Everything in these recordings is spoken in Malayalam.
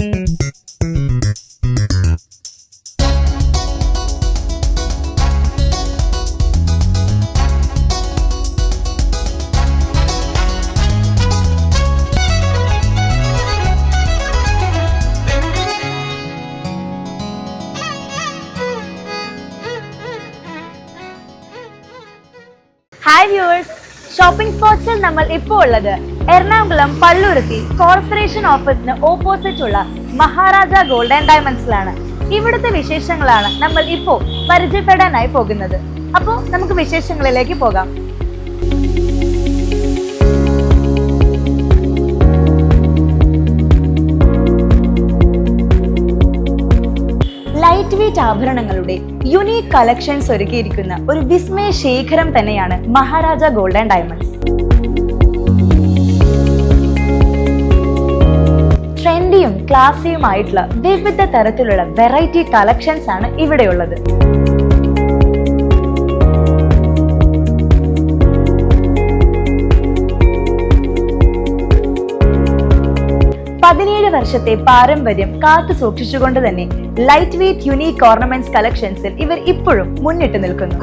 Hi viewers, ഷോപ്പിംഗ് സ്പോട്സിൽ നമ്മൾ ഇപ്പോൾ ഉള്ളത് എറണാകുളം പള്ളുരുത്തി കോർപ്പറേഷൻ ഓഫീസിന് ഓപ്പോസിറ്റ് ഉള്ള മഹാരാജ ഗോൾഡ് ആൻഡ് ഡയമണ്ട്സിലാണ് ഇവിടുത്തെ വിശേഷങ്ങളാണ് നമ്മൾ ഇപ്പോൾ പരിചയപ്പെടാനായി പോകുന്നത്. അപ്പോൾ നമുക്ക് വിശേഷങ്ങളിലേക്ക് പോകാം. ലൈറ്റ് ആഭരണങ്ങളുടെ യുണീക് കളക്ഷൻസ് ഒരുക്കിയിരിക്കുന്ന ഒരു വിസ്മയ ശേഖരം തന്നെയാണ് മഹാരാജ ഗോൾഡ് ആൻഡ് ഡയമണ്ട്സ് ട്രെൻഡിയും ക്ലാസിയുമായിട്ടുള്ള വിവിധ തരത്തിലുള്ള വെറൈറ്റി കളക്ഷൻസ് ആണ് ഇവിടെയുള്ളത്. പതിനേഴ് വർഷത്തെ പാരമ്പര്യം കാത്തു സൂക്ഷിച്ചുകൊണ്ട് തന്നെ ലൈറ്റ് വെയ്റ്റ് യുണീക് ഓർണമെന്റ്സ് കളക്ഷൻസിൽ ഇവർ ഇപ്പോഴും മുന്നിട്ട് നിൽക്കുന്നു.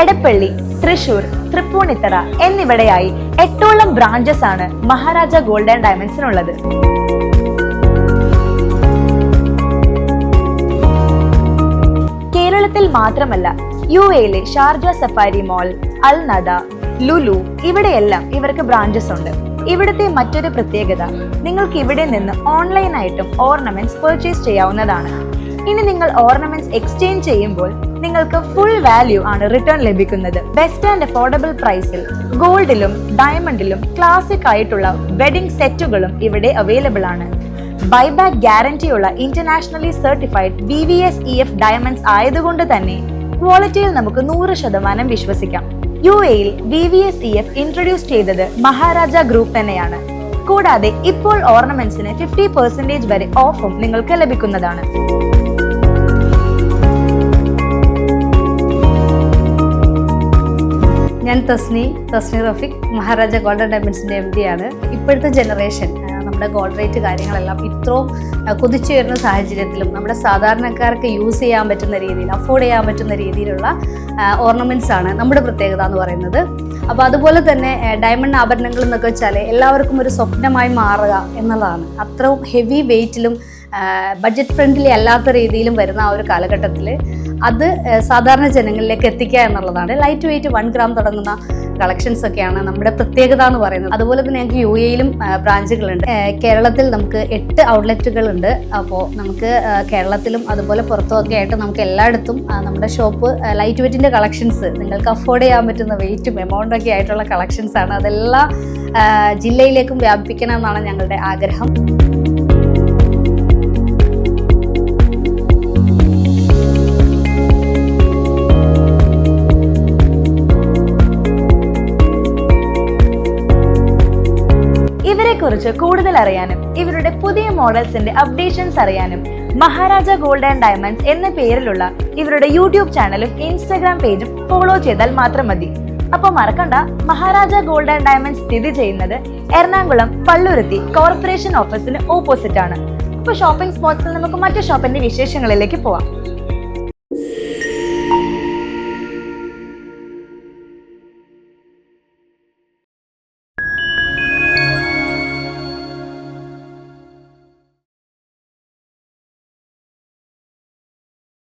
എടപ്പള്ളി തൃശൂർ തൃപ്പൂണിത്തറ എന്നിവിടെയായി എട്ടോളം ബ്രാഞ്ചസ് ആണ് മഹാരാജ ഗോൾഡ് ആൻഡ് ഡയമണ്ട്സിനുള്ളത് കേരളത്തിൽ മാത്രമല്ല യു എയിലെ Sharjah Safari mall Al Nahda Lulu ഇവിടെയെല്ലാം ഇവർക്ക് ബ്രാഞ്ചസ് ഉണ്ട്. ഇവിടുത്തെ മറ്റൊരു പ്രത്യേകത നിങ്ങൾക്ക് ഇവിടെ നിന്ന് ഓൺലൈനായിട്ടും ഓർണമെന്റ്സ് പെർച്ചേസ് ചെയ്യാവുന്നതാണ്. ഇനി നിങ്ങൾ ഓർണമെന്റ്സ് എക്സ്ചേഞ്ച് ചെയ്യുമ്പോൾ നിങ്ങൾക്ക് ഫുൾ വാല്യൂ ആണ് റിട്ടേൺ ലഭിക്കുന്നത്. ബെസ്റ്റ് ആൻഡ് അഫോർഡബിൾ പ്രൈസിൽ ഗോൾഡിലും ഡയമണ്ടിലും ക്ലാസിക് ആയിട്ടുള്ള വെഡിംഗ് സെറ്റുകളും ഇവിടെ അവൈലബിൾ ആണ്. Buyback ഗ്യാരണ്ടിയുള്ള internationally certified B V S E F diamonds ആയതുകൊണ്ട് തന്നെ ക്വാളിറ്റിയിൽ നമുക്ക് നൂറ് ശതമാനം വിശ്വസിക്കാം. യു എയിൽ V V S E F introduce ചെയ്തത് മഹാരാജ ഗ്രൂപ്പ് തന്നെയാണ്. കൂടാതെ ഇപ്പോൾ ഓർണമെന്റ്സിന് ഫിഫ്റ്റി പെർസെന്റേജ് വരെ ഓഫും നിങ്ങൾക്ക് ലഭിക്കുന്നതാണ്. ഞാൻ തസ്നി തസ്നി റഫീഖ് മഹാരാജ ഗോൾഡൻ ഡയമണ്ട്സിന്റെ എം ഡി ആണ്. ഇപ്പോഴത്തെ ജനറേഷൻ നമ്മുടെ ഗോൾഡ് റേറ്റ് കാര്യങ്ങളെല്ലാം ഇത്രയും കുതിച്ചുയരുന്ന സാഹചര്യത്തിലും നമ്മുടെ സാധാരണക്കാർക്ക് യൂസ് ചെയ്യാൻ പറ്റുന്ന രീതിയിൽ അഫോർഡ് ചെയ്യാൻ പറ്റുന്ന രീതിയിലുള്ള ഓർണമെന്റ്സ് ആണ് നമ്മുടെ പ്രത്യേകത എന്ന് പറയുന്നത്. അപ്പോൾ അതുപോലെ തന്നെ ഡയമണ്ട് ആഭരണങ്ങൾ എന്നൊക്കെ വെച്ചാൽ എല്ലാവർക്കും ഒരു സ്വപ്നമായി മാറുക എന്നുള്ളതാണ്. അത്രയും ഹെവി വെയ്റ്റിലും ബഡ്ജറ്റ് ഫ്രണ്ട്ലി അല്ലാത്ത രീതിയിലും വരുന്ന ആ ഒരു കാലഘട്ടത്തിൽ അത് സാധാരണ ജനങ്ങളിലേക്ക് എത്തിക്കുക എന്നുള്ളതാണ്. ലൈറ്റ് വെയിറ്റ് വൺ ഗ്രാം തുടങ്ങുന്ന കളക്ഷൻസ് ഒക്കെയാണ് നമ്മുടെ പ്രത്യേകത എന്ന് പറയുന്നത്. അതുപോലെ തന്നെ ഞങ്ങൾക്ക് യു എയിലും ബ്രാഞ്ചുകളുണ്ട്. കേരളത്തിൽ നമുക്ക് എട്ട് ഔട്ട്ലെറ്റുകൾ ഉണ്ട് അപ്പോൾ നമുക്ക് കേരളത്തിലും അതുപോലെ പുറത്തുമൊക്കെ ആയിട്ട് നമുക്ക് എല്ലായിടത്തും നമ്മുടെ ഷോപ്പ് ലൈറ്റ് വെയിറ്റിന്റെ കളക്ഷൻസ് നിങ്ങൾക്ക് അഫോർഡ് ചെയ്യാൻ പറ്റുന്ന വെയിറ്റും എമൗണ്ടും ഒക്കെ ആയിട്ടുള്ള കളക്ഷൻസ് ആണ്. അതെല്ലാം ജില്ലയിലേക്കും വ്യാപിപ്പിക്കണം എന്നാണ് ഞങ്ങളുടെ ആഗ്രഹം. കുറിച്ച് കൂടുതൽ അറിയാനും ഇവരുടെ പുതിയ മോഡൽസിന്റെ അപ്ഡേഷൻസ് അറിയാനും മഹാരാജ ഗോൾഡ് ആൻഡ് ഡയമണ്ട്സ് എന്ന പേരിലുള്ള ഇവരുടെ യൂട്യൂബ് ചാനലും ഇൻസ്റ്റാഗ്രാം പേജും ഫോളോ ചെയ്താൽ മാത്രം മതി. അപ്പൊ മറക്കണ്ട മഹാരാജ ഗോൾഡ് ആൻഡ് ഡയമണ്ട്സ് സ്ഥിതി ചെയ്യുന്നത് എറണാകുളം പള്ളുരുത്തി കോർപ്പറേഷൻ ഓഫീസിന് ഓപ്പോസിറ്റ് ആണ്. അപ്പൊ ഷോപ്പിംഗ് സ്പോട്ട്സിൽ നമുക്ക് മറ്റു ഷോപ്പിന്റെ വിശേഷങ്ങളിലേക്ക് പോവാം.